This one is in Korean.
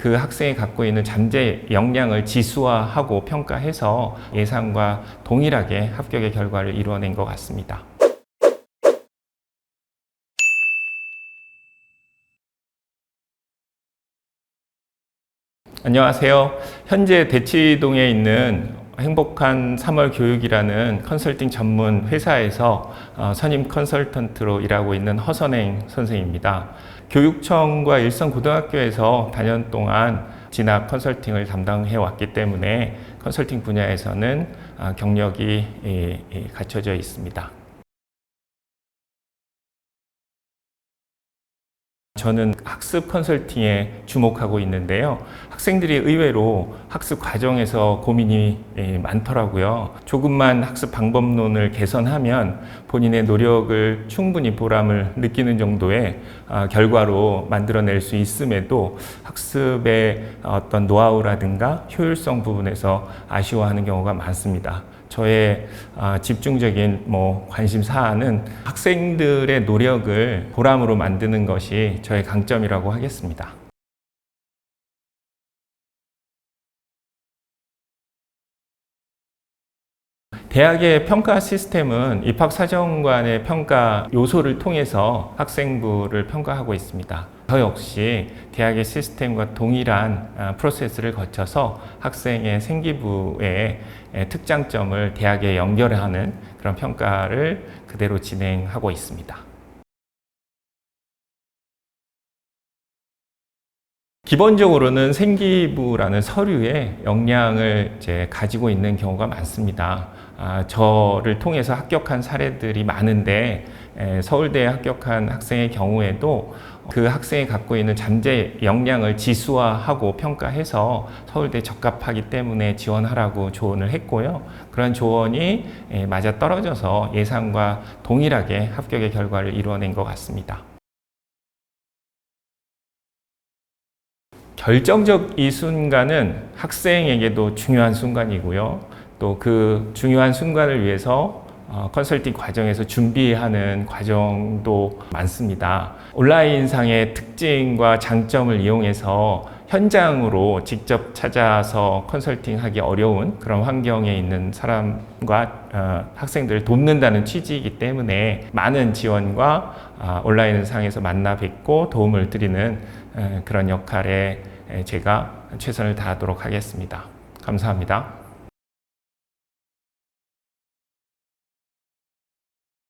그 학생이 갖고 있는 잠재 역량을 지수화하고 평가해서 예상과 동일하게 합격의 결과를 이루어낸 것 같습니다. 안녕하세요. 현재 대치동에 있는 행복한 3월 교육이라는 컨설팅 전문 회사에서 어, 선임 컨설턴트로 일하고 있는 허선행 선생입니다. 교육청과 일선고등학교에서 4년 동안 진학 컨설팅을 담당해 왔기 때문에 컨설팅 분야에서는 아, 경력이 예, 예, 갖춰져 있습니다. 저는 학습 컨설팅에 주목하고 있는데요. 학생들이 의외로 학습 과정에서 고민이 예, 많더라고요. 조금만 학습 방법론을 개선하면 본인의 노력을 충분히 보람을 느끼는 정도의 아, 결과로 만들어낼 수 있음에도 학습의 어떤 노하우라든가 효율성 부분에서 아쉬워하는 경우가 많습니다. 저의 아, 집중적인 뭐 관심 사안은 학생들의 노력을 보람으로 만드는 것이 저의 강점이라고 하겠습니다. 대학의 평가 시스템은 입학사정관의 평가 요소를 통해서 학생부를 평가하고 있습니다. 저 역시 대학의 시스템과 동일한 아, 프로세스를 거쳐서 학생의 생기부의 에, 특장점을 대학에 연결하는 그런 평가를 그대로 진행하고 있습니다. 기본적으로는 생기부라는 서류에 역량을 이제 가지고 있는 경우가 많습니다. 아, 저를 통해서 합격한 사례들이 많은데 에, 서울대에 합격한 학생의 경우에도 그 학생이 갖고 있는 잠재 역량을 지수화하고 평가해서 서울대 적합하기 때문에 지원하라고 조언을 했고요. 그런 조언이 에, 맞아 떨어져서 예상과 동일하게 합격의 결과를 이루어낸 것 같습니다. 결정적 이 순간은 학생에게도 중요한 순간이고요. 또 그 중요한 순간을 위해서 어, 컨설팅 과정에서 준비하는 과정도 많습니다. 온라인상의 특징과 장점을 이용해서 현장으로 직접 찾아서 컨설팅하기 어려운 그런 환경에 있는 사람과 어, 학생들을 돕는다는 취지이기 때문에 많은 지원과 아, 온라인상에서 만나 뵙고 도움을 드리는 에, 그런 역할에 에, 제가 최선을 다하도록 하겠습니다. 감사합니다.